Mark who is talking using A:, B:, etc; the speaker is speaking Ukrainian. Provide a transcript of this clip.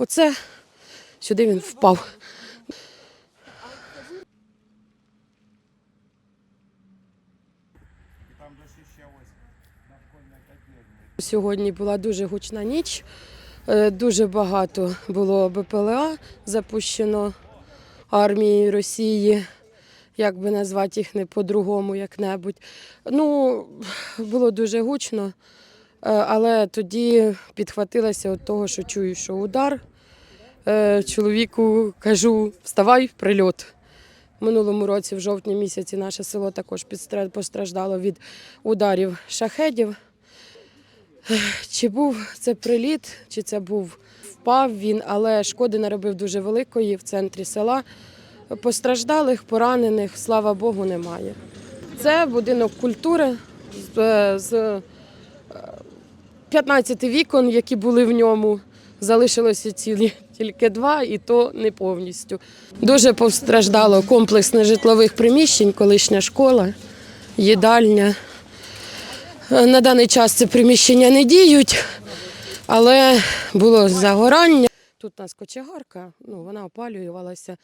A: оце сюди він впав. Сьогодні була дуже гучна ніч. Е, Дуже багато було БПЛА запущено армією Росії. Як би назвати їх не по-другому, як-небудь. Ну, було дуже гучно, але тоді підхватилася від того, що чую, що удар. Е, Чоловіку кажу, вставай, прильот. Минулому році, в жовтні місяці, наше село також постраждало від ударів шахедів. Чи був це приліт, чи це був впав він, але шкоди наробив дуже великої в центрі села. Постраждалих, поранених, слава Богу, немає. Це будинок культури з, е, з е, 15 вікон, які були в ньому. Залишилося цілі тільки два, і то не повністю. Дуже постраждало комплекс нежитлових приміщень, колишня школа, їдальня. Е, На даний час це приміщення не діють, але було загорання. Тут у нас кочегарка, ну, вона опалювалася.